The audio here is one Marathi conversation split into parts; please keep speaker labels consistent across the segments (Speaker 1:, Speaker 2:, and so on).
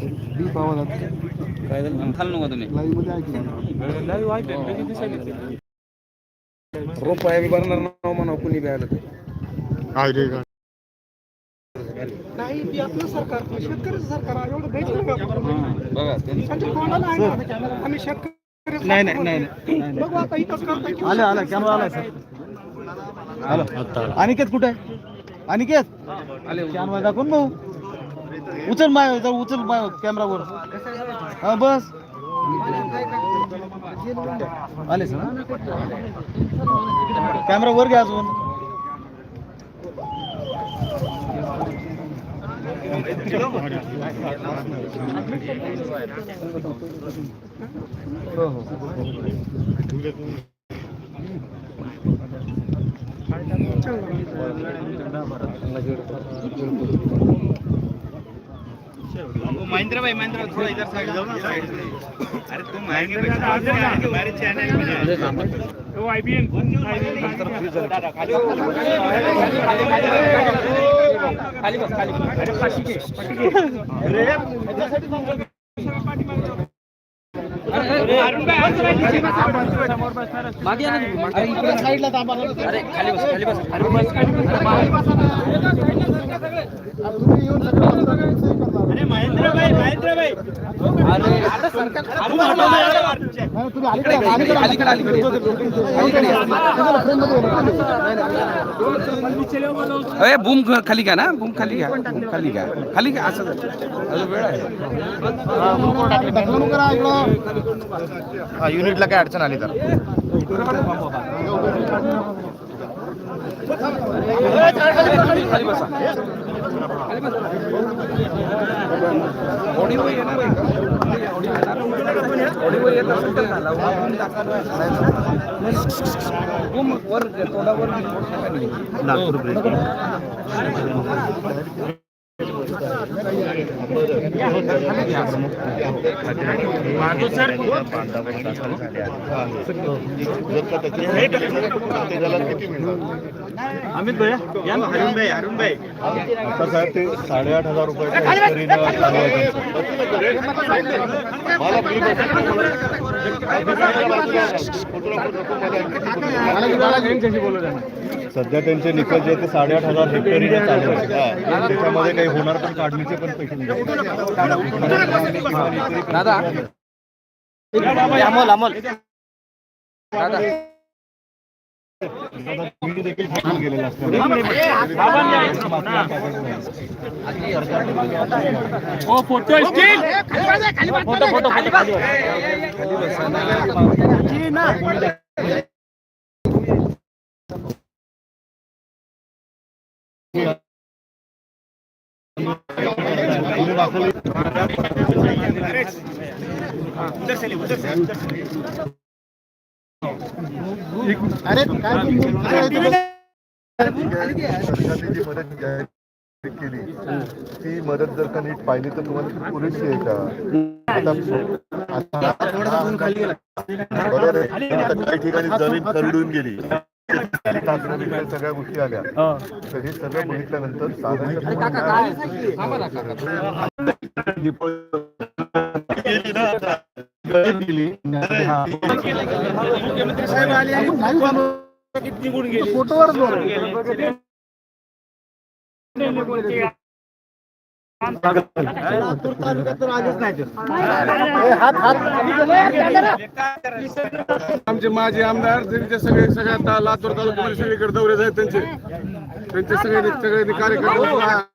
Speaker 1: दीप आवाजात
Speaker 2: काय झालं? थांब नका तुम्ही.
Speaker 1: लाईव्हमध्ये ऐकलं?
Speaker 3: रुपया बी भरणार नाव म्हणा कुणी बी आलं ते
Speaker 1: नाही ती आपलं सरकार शेतकऱ्याचं सरकार आहे, एवढं.
Speaker 2: बघा
Speaker 1: आहे आम्ही शेतकरी
Speaker 3: नाही नाही नाही नाही
Speaker 1: बघू आता इथंच
Speaker 3: आलं आलं कॅमेरा आलाय सर. आलं. अनिकेत कुठे आहे? अनिकेत? कॅमेरा दाखवून भाऊ. उचल माय जाऊ उचल माय कॅमेरावर हा बस. आले सर कॅमेरा वर घ्या अजून. हो हो.
Speaker 2: महेंद्र भाई महेंद्र थोड़ा इधर साइड जाओ ना साइड अरे तुम हमारे चैनल में वो आईबीएन खाली बस खाली अरे पाशी के मागे
Speaker 3: अरे इकडे साईडला.
Speaker 2: अरे खाली बस खाली बस. अरे बस महेंद्र भाई अरे आता सरकार
Speaker 3: नाही, तुम्ही अलीकडे या, अलीकडे या, अलीकडे अलीकडे अलीकडे या.
Speaker 4: अरे बूम खाली घ्या ना? बूम खाली घ्या बूम खाली घ्या खाली घ्या असं अजून वेळ आहे
Speaker 3: ढकलून करा इकडं
Speaker 5: युनिटला काय अडचण आली तर।
Speaker 4: खाली बसा। ऑडिओ येणार आहे का ऑडिओ येणार ऑडिओ येत असेल तर घाला. बूम दाखवा. वर तोंडावर
Speaker 2: अमित भैया या ना अरुण भाई अरुण भाई
Speaker 5: आता साहेब ते साडेआठ हजार त्यांचं. मला सध्या त्यांचे निकष जे आहेत ते साडेआठ हजार हेक्टरीने चालू आहे त्याच्यामध्ये काही होणार पण काढणीचे पण पैसे
Speaker 4: दादा.
Speaker 3: अमोल अमोल दादा. हो, हो.
Speaker 5: तुम्ही देखील थकून गेलेला असल्यामुळे
Speaker 2: फोटो स्टिल! फोटो फोटो खाली बस
Speaker 5: गुन्हे दाखल
Speaker 3: अरे काय तुम्ही- अरे इथं
Speaker 5: सरकारने जी मदत जाहीर केली. ती मदत जर का नीट पाहिली तर तुम्हाला ती पुरेशी आहे का? बरोबर आहे. काही ठिकाणी जमीन खरडून गेली. सगळ्या गोष्टी आल्या. तर हे सगळं बघितल्यानंतर
Speaker 3: मुख्यमंत्री साहेब आले आणि निघून गेले फोटोवर लातूर तालुक्यात तर आलेच नाही ते. ए, हात हात
Speaker 1: आमचे माजी आमदार त्यांचे सगळे सगळ्या लातूर तालुक्यामध्ये सगळीकडे दौरे आहेत त्यांचे त्यांचे सगळे सगळे कार्यकर्ते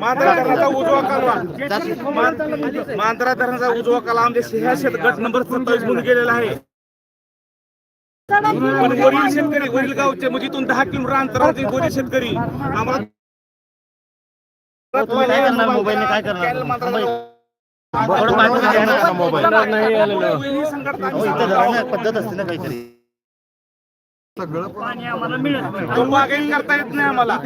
Speaker 2: मांजरा धरणाचा उजवा कालवा मांजरा धरणाचा उजवा कालवा आमच्या सिंहाशेत गट नंबर सत्तावीस म्हणून गेलेला आहे पण वरील शेतकरी वरील गावचे म्हणजे इथून दहा किलोमीटर अंतरावरचे वरील शेतकरी. आम्हाला
Speaker 3: मोबाईलने काय करणार? पद्धत असते ना काहीतरी.
Speaker 2: तो बागायत करता येत नाही आम्हाला.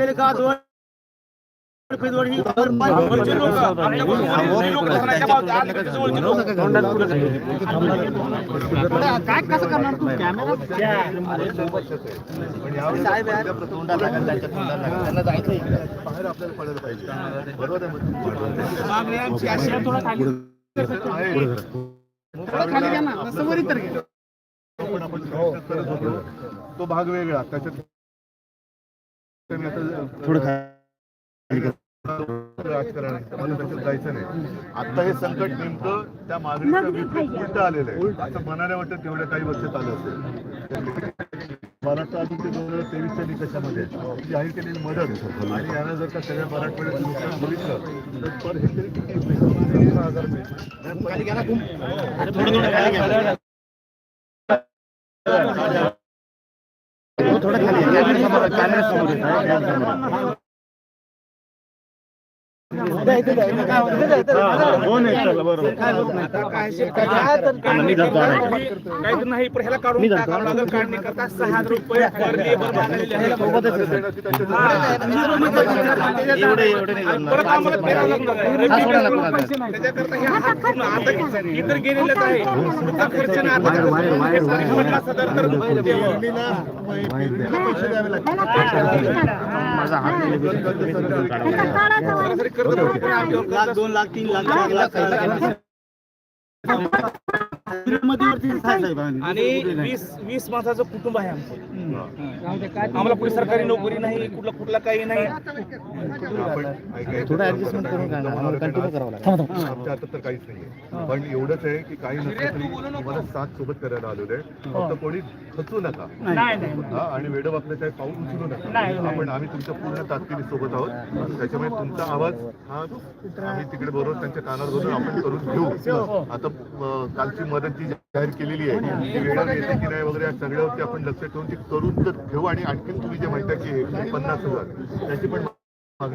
Speaker 2: जवळचे लोक, आमच्या कोणी लोक धरणाच्या बाजूला, आलीकडच्या जवळचे लोक.
Speaker 5: पण यावेळेस आपल्या तोंडाला लागायला, त्यांच्या तोंडाला लागायला, त्यांना जायचं इकडे. बाहेर आपल्याला पडायला पाहिजे. बरोबर आहे मग?
Speaker 2: मागणी आमची अशी आहे, थोडं खाली.
Speaker 5: पण आपण करत होतो. तो भाग वेगळा. त्याच्यात थोडं राजकारण. मला त्याच्यात जायचं नाही आता हे संकट नेमकं त्या मागणीच्या विपरीत उलट आलेलं आहे असं म्हणायला वाटतं तेवढ्या काही वर्षात आलं असेल महाराष्ट्र अजून ते दोन हजार तेवीसच्या निकषामध्ये जाहीर केलेली मदत आणि यानं जर का सगळ्या मराठवाड्यात नुकसान बघितलं तर पर हेक्टरी किती मिळतं? तेरा हजार मिळतं.
Speaker 2: काही नाही पण ह्याला काढून टाकावं काढणी करता सहा हजार रुपये per labor भरलेले आहे. परत आम्हाला लागणार त्याच्याकरता हे हात पूर्ण आता इतर गेलेलेच आहे खर्च नाही आता तर- ओके ओके.
Speaker 3: दोन लाख तीन लाख लाख. मध्यवर्ती
Speaker 2: आणि वीस वीस माणसाचं कुटुंब आहे आमचं. आम्हाला कुठे सरकारी नोकरी नाही कुठला कुठला काही नाही.
Speaker 5: थोडं ऍडजस्टमेंट करून कंटिन्यू करावं लागेल. आमच्या हातात तर काहीच नाही पण एवढंच आहे की काही नसलं तरी तुम्हाला साथ सोबत करायला आलेलो आहे फक्त कोणी खचू नका. हा, आणि वेड वाकलं काही पाऊल उचलू नका. आपण आम्ही तुमच्या पूर्ण ताकदीने सोबत आहोत. त्याच्यामुळे तुमचा आवाज हा आम्ही तिकडे बरोबर त्यांच्या कानावर धरून आपण करून घेऊ. आता अं, कालची मदत जी जाहीर केलेली आहे ती वेळेवर येते की नाही वगैरे या सगळ्यावरती आपण लक्ष ठेवून ती करून तर घेऊ आणि आणखीन तुम्ही जे माहिती आहे की पन्नास हजार त्याची पण. हा, फक्त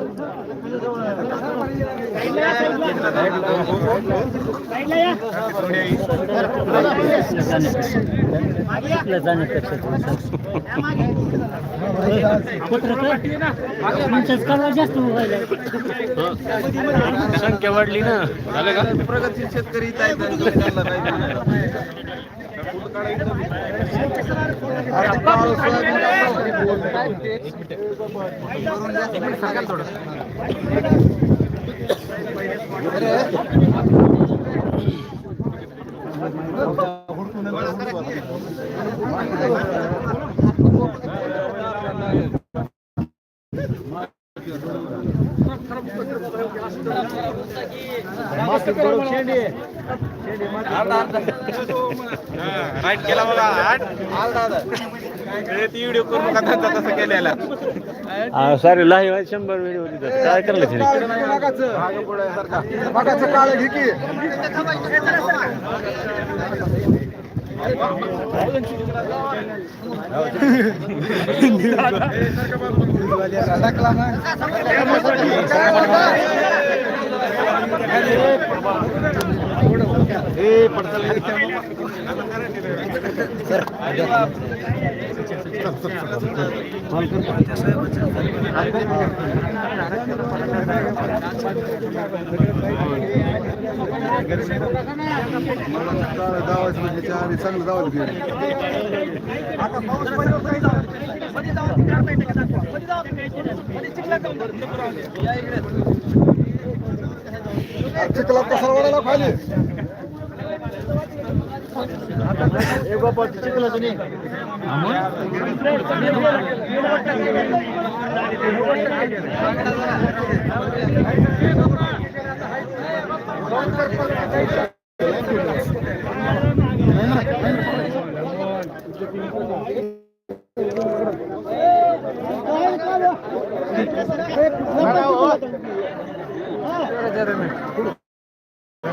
Speaker 6: संख्या वाढली ना. झालं का
Speaker 2: प्रगतशील शेतकरी थोडं राईट केला बघा. आठ. व्हिडिओ करू नका त्यांचा तसं केलेला
Speaker 6: सॉरी लाईव्ह शंभर व्हिडिओ काय
Speaker 3: धावायचं आधी
Speaker 6: चांगलं धावायला खाली
Speaker 2: আমার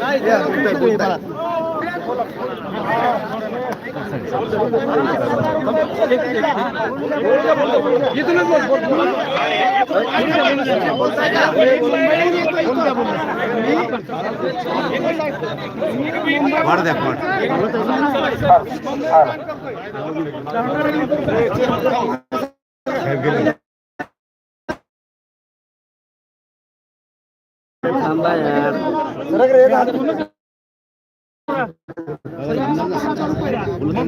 Speaker 2: Ay, ya, वाढ द्या पण थांबा यार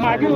Speaker 2: মাকে